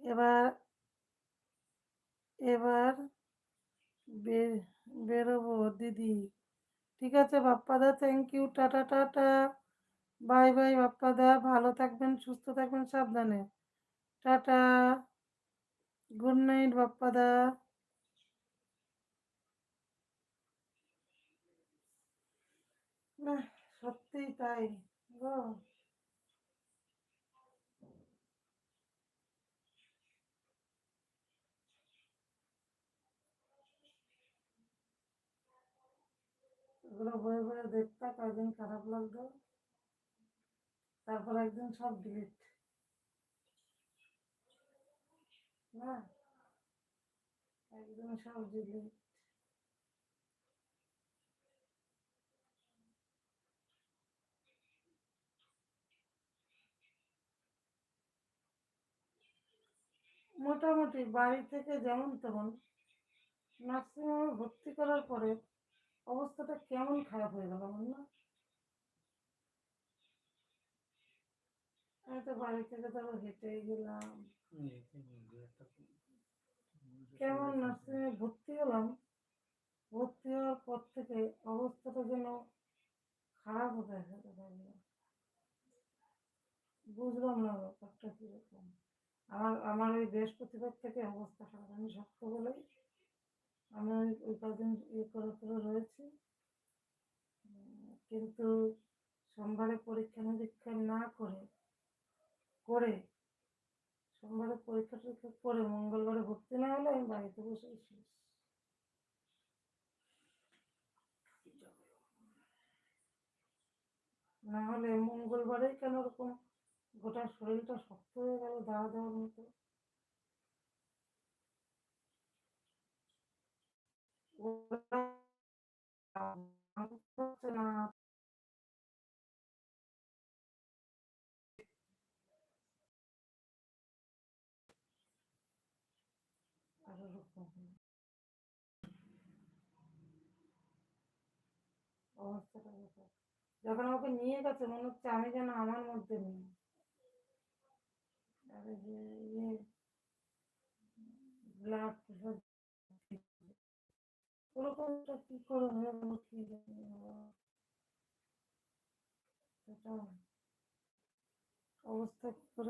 এবার এবার বেরোবো দিদি। ঠিক আছে বাপ্পাদা thank you tata tata bye bye বাপ্পাদা, ভালো থাকবেন, সুস্থ থাকবেন, সাবধানে। টাটা গুড নাইট বাপ্পাদা। সত্যিই তাই গো। ওগুলো বয়ে বয়ে দেখতে কয়েকদিন খারাপ লাগতো। তারপর একদিন সব ডিলিট না? একদিন সব ডিলিট মোটামুটি বাড়ি থেকে যেমন তেমন নার্সিংহোমে ভর্তি করার পরে অবস্থাটা খারাপ হয়ে গেল আমার না? আমি তো বাড়ি থেকে ধরো হেঁটেই গেলাম। কেমন নার্সিংয়ে ভর্তি হলাম। ভর্তি হওয়ার পর থেকে অবস্থাটা যেন খারাপ হতে পারল বুঝলাম না ব্যাপারটা কীরকম। আমার আমার ওই বৃহস্পতিবার থেকে অবস্থা খারাপ আমি শক্ত বলেই আমি ওই ওই কদিন ইয়ে করে করে রয়েছি। কিন্তু সোমবারে পরীক্ষা নিরীক্ষা না করে করে, সোমবারে পরীক্ষা টরীক্ষা করে মঙ্গলবারে ভর্তি না হলে আমি বাড়িতে বসেই শেষ। না হলে মঙ্গলবারেই কেন ওরকম গোটা শরীরটা শক্ত হয়ে গেল দাওয়া দেওয়ার মতো? না অবস্থাটা যখন আমাকে নিয়ে গেছে মনে হচ্ছে আমি যেন আমার মধ্যে নেই। ইয়ে কি সেটা অবস্থা কি করে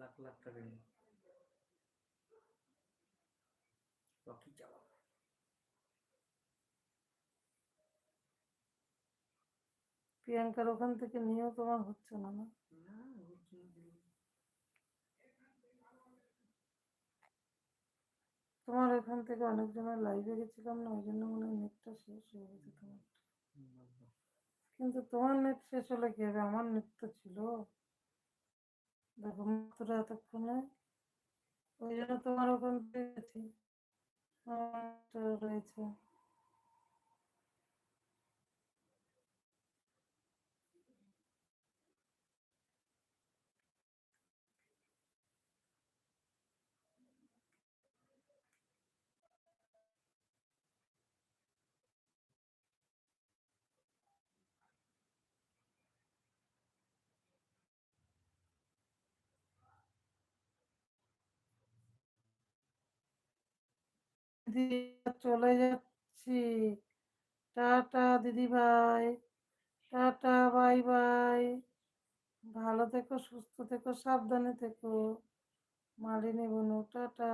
লাখ লাখ টাকা নিয়ে। রকি চাওয়াল প্রিয়াঙ্কার ওখান থেকে নিয়েও তোমার হচ্ছে না না? তোমার এখান থেকে অনেকজনের লাইভে গেছিলাম না ওই জন্য মনে হয় নেটটা শেষ হয়ে গেছে তোমার। কিন্তু তোমার নেট শেষ হলে কি হবে? আমার নেট তো ছিল। দেখো মাত্রা এতক্ষণে ওই জন্য তোমার ওখান থেকে রয়েছে। চলে যাচ্ছি। টাটা দিদি ভাই, টাটা বাই বাই। ভালো থেকো, সুস্থ থেকো, সাবধানে থেকো। মালিনী বনু, টাটা।